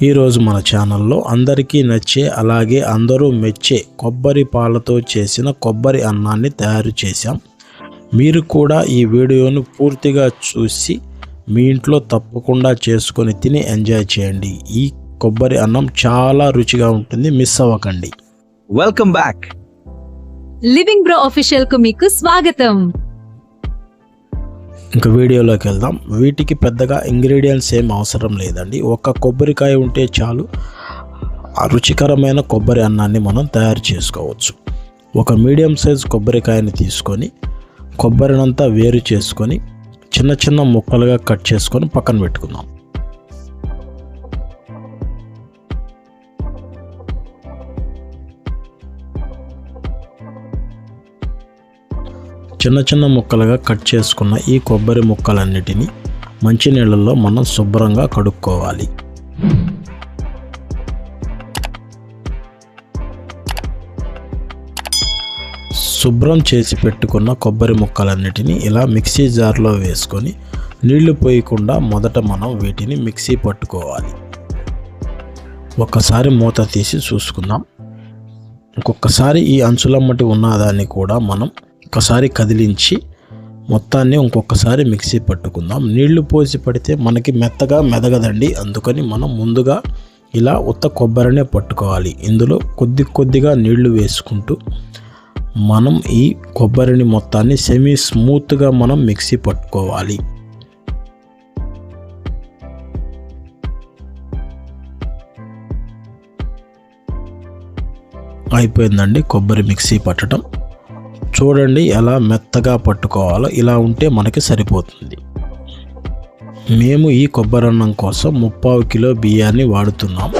ఈరోజు మన ఛానల్లో అందరికీ నచ్చే అలాగే అందరూ మెచ్చే కొబ్బరి పాలతో చేసిన కొబ్బరి అన్నాన్ని తయారు చేశాం. మీరు కూడా ఈ వీడియోను పూర్తిగా చూసి మీ ఇంట్లో తప్పకుండా చేసుకొని తిని ఎంజాయ్ చేయండి. ఈ కొబ్బరి అన్నం చాలా రుచిగా ఉంటుంది. మిస్ అవ్వకండి. వెల్కమ్ బ్యాక్ లివింగ్ బ్రో కు మీకు స్వాగతం. ఇంకా వీడియోలోకి వెళ్దాం. వీటికి పెద్దగా ఇంగ్రీడియంట్స్ ఏం అవసరం లేదండి. ఒక కొబ్బరికాయ ఉంటే చాలు. రుచికరమైన కొబ్బరి అన్నాన్ని మనం తయారు చేసుకోవచ్చు. ఒక మీడియం సైజ్ కొబ్బరికాయని తీసుకొని కొబ్బరినంతా వేరు చేసుకొని చిన్న చిన్న ముక్కలుగా కట్ చేసుకొని పక్కన పెట్టుకుందాం. చిన్న చిన్న ముక్కలుగా కట్ చేసుకున్న ఈ కొబ్బరి ముక్కలన్నిటినీ మంచినీళ్ళల్లో మనం శుభ్రంగా కడుక్కోవాలి. శుభ్రం చేసి పెట్టుకున్న కొబ్బరి ముక్కలన్నిటినీ ఇలా మిక్సీ జార్లో వేసుకొని నీళ్ళు పోయకుండా మొదట మనం వీటిని మిక్సీ పట్టుకోవాలి. ఒక్కసారి మూత తీసి చూసుకుందాం. ఒక్కొక్కసారి ఈ అంచులమ్మటి ఉన్నదాన్ని కూడా మనం ఒక్కసారి కదిలించి మొత్తాన్ని ఇంకొకసారి మిక్సీ పట్టుకుందాం. నీళ్ళు పోసి పడితే మనకి మెత్తగా మెదగదండి. అందుకని మనం ముందుగా ఇలా ఉత్త కొబ్బరినే పట్టుకోవాలి. ఇందులో కొద్ది కొద్దిగా నీళ్ళు వేసుకుంటూ మనం ఈ కొబ్బరిని మొత్తాన్ని సెమీ స్మూత్గా మనం మిక్సీ పట్టుకోవాలి. అయిపోయిందండి కొబ్బరి మిక్సీ పట్టడం. చూడండి ఎలా మెత్తగా పట్టుకోవాలో. ఇలా ఉంటే మనకి సరిపోతుంది. మేము ఈ కొబ్బరన్నం కోసం ముప్పావు కిలో బియ్యాన్ని వాడుతున్నాం.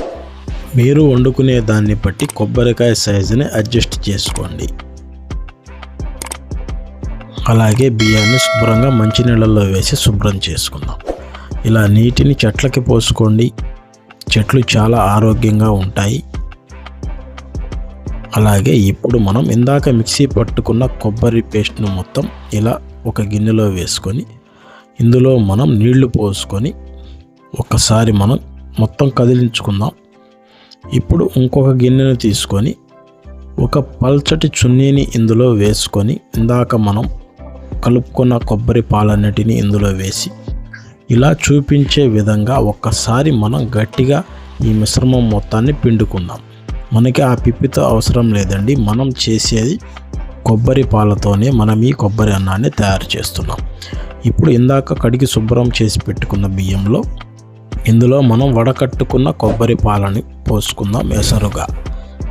మీరు వండుకునే దాన్ని బట్టి కొబ్బరికాయ సైజుని అడ్జస్ట్ చేసుకోండి. అలాగే బియ్యాన్ని శుభ్రంగా మంచినీళ్ళల్లో వేసి శుభ్రం చేసుకుందాం. ఇలా నీటిని చెట్లకి పోసుకోండి. చెట్లు చాలా ఆరోగ్యంగా ఉంటాయి. అలాగే ఇప్పుడు మనం ఇందాక మిక్సీ పట్టుకున్న కొబ్బరి పేస్ట్ను మొత్తం ఇలా ఒక గిన్నెలో వేసుకొని ఇందులో మనం నీళ్ళు పోసుకొని ఒకసారి మనం మొత్తం కదిలించుకుందాం. ఇప్పుడు ఇంకొక గిన్నెను తీసుకొని ఒక పల్చటి చున్నీని ఇందులో వేసుకొని ఇందాక మనం కలుపుకున్న కొబ్బరి పాలన్నిటిని ఇందులో వేసి ఇలా చూపించే విధంగా ఒక్కసారి మనం గట్టిగా ఈ మిశ్రమం మొత్తాన్ని పిండుకుందాం. మనకి ఆ పిప్పితో అవసరం లేదండి. మనం చేసేది కొబ్బరి పాలతోనే మనం ఈ కొబ్బరి అన్నాన్ని తయారు చేస్తున్నాం. ఇప్పుడు ఇందాక కడిగి శుభ్రం చేసి పెట్టుకున్న బియ్యంలో ఇందులో మనం వడకట్టుకున్న కొబ్బరి పాలని పోసుకుందాం ఎసరుగా.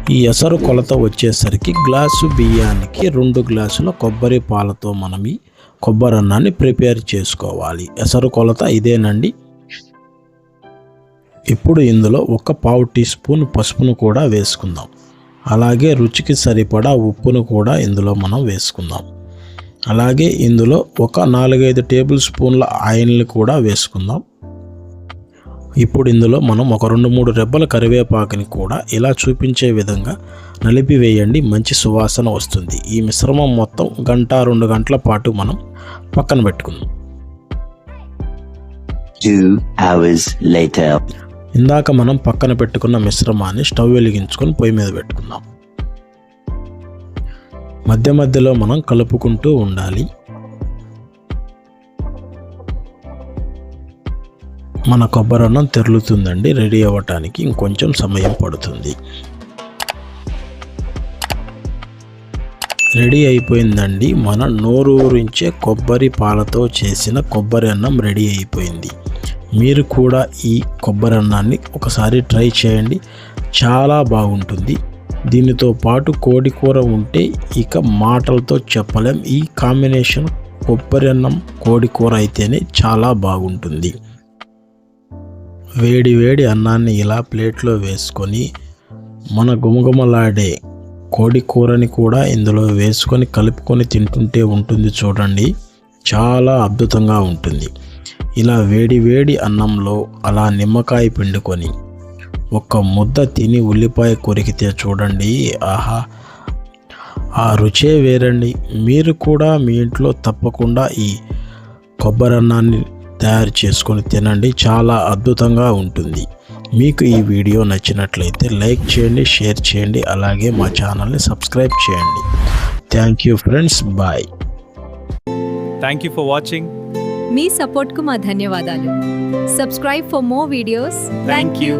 ఈ ఎసరు కొలత వచ్చేసరికి గ్లాసు బియ్యానికి రెండు గ్లాసుల కొబ్బరి పాలతో మనం ఈ కొబ్బరి అన్నాన్ని ప్రిపేర్ చేసుకోవాలి. ఎసరు కొలత ఇదేనండి. ఇప్పుడు ఇందులో ఒక పావు టీ స్పూన్ పసుపును కూడా వేసుకుందాం. అలాగే రుచికి సరిపడా ఉప్పును కూడా ఇందులో మనం వేసుకుందాం. అలాగే ఇందులో ఒక నాలుగైదు టేబుల్ స్పూన్ల ఆయిల్ని కూడా వేసుకుందాం. ఇప్పుడు ఇందులో మనం ఒక రెండు మూడు రెబ్బల కరివేపాకుని కూడా ఇలా చూపించే విధంగా నలిపి వేయండి మంచి సువాసన వస్తుంది. ఈ మిశ్రమం మొత్తం గంట రెండు గంటల పాటు మనం పక్కన పెట్టుకుందాం. ఇందాక మనం పక్కన పెట్టుకున్న మిశ్రమాన్ని స్టవ్ వెలిగించుకొని పొయ్యి మీద పెట్టుకుందాం. మధ్య మధ్యలో మనం కలుపుకుంటూ ఉండాలి. మన కొబ్బరన్నం తెరులుతుందండి రెడీ అవ్వటానికి ఇంకొంచెం సమయం పడుతుంది. రెడీ అయిపోయిందండి మన నోరూరించే కొబ్బరి పాలతో చేసిన కొబ్బరి అన్నం రెడీ అయిపోయింది. మీరు కూడా ఈ కొబ్బరి అన్నాన్ని ఒకసారి ట్రై చేయండి. చాలా బాగుంటుంది. దీనితో పాటు కోడి కూర ఉంటే ఇక మాటలతో చెప్పలేం. ఈ కాంబినేషన్ కొబ్బరి అన్నం కోడి కూర అయితేనే చాలా బాగుంటుంది. వేడి వేడి అన్నాన్ని ఇలా ప్లేట్లో వేసుకొని మన గుమగుమలాడే కోడి కూరని కూడా ఇందులో వేసుకొని కలుపుకొని తింటుంటే ఉంటుంది చూడండి. చాలా అద్భుతంగా ఉంటుంది. ఇలా వేడి వేడి అన్నంలో అలా నిమ్మకాయ పిండుకొని ఒక్క ముద్ద తిని ఉల్లిపాయ కొరికితే చూడండి ఆహా! ఆ రుచే వేరండి. మీరు కూడా మీ ఇంట్లో తప్పకుండా ఈ కొబ్బరన్నాన్ని తయారు చేసుకొని తినండి. చాలా అద్భుతంగా ఉంటుంది. మీకు ఈ వీడియో నచ్చినట్లయితే లైక్ చేయండి షేర్ చేయండి అలాగే మా ఛానల్ని సబ్స్క్రైబ్ చేయండి. Thank you friends. Bye. Thank you for watching. మీ సపోర్ట్కు మా ధన్యవాదాలు. Subscribe for more videos thank you